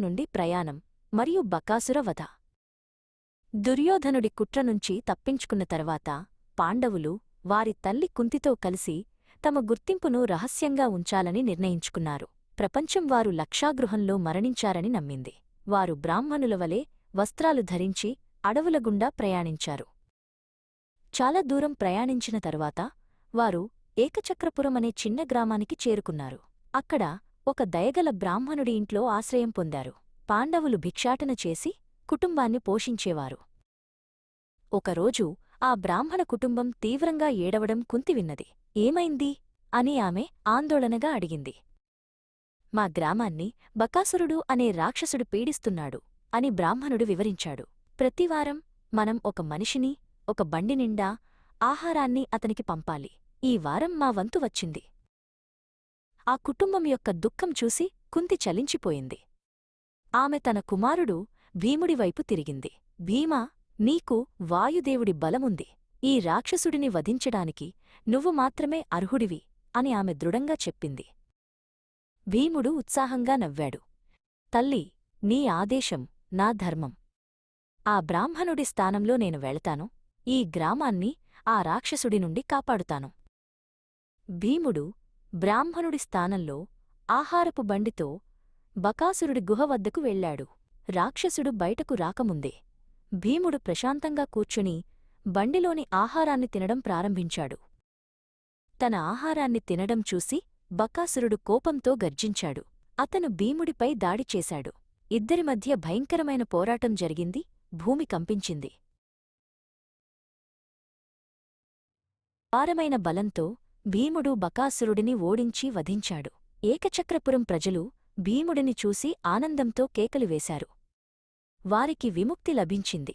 నుండి ప్రయాణం మరియు బకాసుర వధ. దుర్యోధనుడి కుట్ర నుంచి తప్పించుకున్న తర్వాత పాండవులు వారి తల్లి కుంతితో కలిసి తమ గుర్తింపును రహస్యంగా ఉంచాలని నిర్ణయించుకున్నారు. ప్రపంచం వారు లక్షాగృహంలో మరణించారని నమ్మింది. వారు బ్రాహ్మణుల వలె వస్త్రాలు ధరించి అడవుల గుండా ప్రయాణించారు. చాలా దూరం ప్రయాణించిన తర్వాత వారు ఏకచక్రపురం అనే చిన్న గ్రామానికి చేరుకున్నారు. అక్కడ ఒక దయగల బ్రాహ్మణుడి ఇంట్లో ఆశ్రయం పొందారు. పాండవులు భిక్షాటన చేసి కుటుంబాన్ని పోషించేవారు. ఒకరోజు ఆ బ్రాహ్మణ కుటుంబం తీవ్రంగా ఏడవడం కుంతివిన్నది. ఏమైంది? అని ఆమె ఆందోళనగా అడిగింది. మా గ్రామాన్ని బకాసురుడు అనే రాక్షసుడు పీడిస్తున్నాడు అని బ్రాహ్మణుడు వివరించాడు. ప్రతివారం మనం ఒక మనిషిని ఒక బండి నిండా ఆహారాన్ని అతనికి పంపాలి. ఈ వారం మా వంతు వచ్చింది. ఆ కుటుంబం యొక్క దుఃఖం చూసి కుంతి చలించిపోయింది. ఆమె తన కుమారుడు భీముడివైపు తిరిగింది. భీమా నీకు వాయుదేవుడి బలముంది. ఈ రాక్షసుడిని వధించడానికి నువ్వు మాత్రమే అర్హుడివి అని ఆమె దృఢంగా చెప్పింది. భీముడు ఉత్సాహంగా నవ్వాడు. తల్లి నీ ఆదేశం నా ధర్మం. ఆ బ్రాహ్మణుడి స్థానంలో నేను వెళతాను. ఈ గ్రామాన్ని ఆ రాక్షసుడి నుండి కాపాడుతాను. భీముడు బ్రాహ్మణుడి స్థానంలో ఆహారపు బండితో బకాసురుడి గుహ వద్దకు వెళ్ళాడు. రాక్షసుడు బయటకు రాకముందే భీముడు ప్రశాంతంగా కూర్చుని బండిలోని ఆహారాన్ని తినడం ప్రారంభించాడు. తన ఆహారాన్ని తినడం చూసి బకాసురుడు కోపంతో గర్జించాడు. అతను భీముడిపై దాడి చేశాడు. ఇద్దరి మధ్య భయంకరమైన పోరాటం జరిగింది. భూమి కంపించింది. పారమైన బలంతో భీముడు బకాసురుడిని ఓడించి వధించాడు. ఏకచక్రపురం ప్రజలు భీముడిని చూసి ఆనందంతో కేకలు వేశారు. వారికి విముక్తి లభించింది.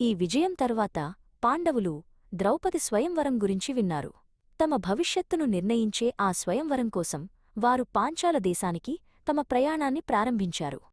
ఈ విజయం తరువాత పాండవులు ద్రౌపది స్వయంవరం గురించి విన్నారు. తమ భవిష్యత్తును నిర్ణయించే ఆ స్వయంవరం కోసం వారు పాంచాల దేశానికి తమ ప్రయాణాన్ని ప్రారంభించారు.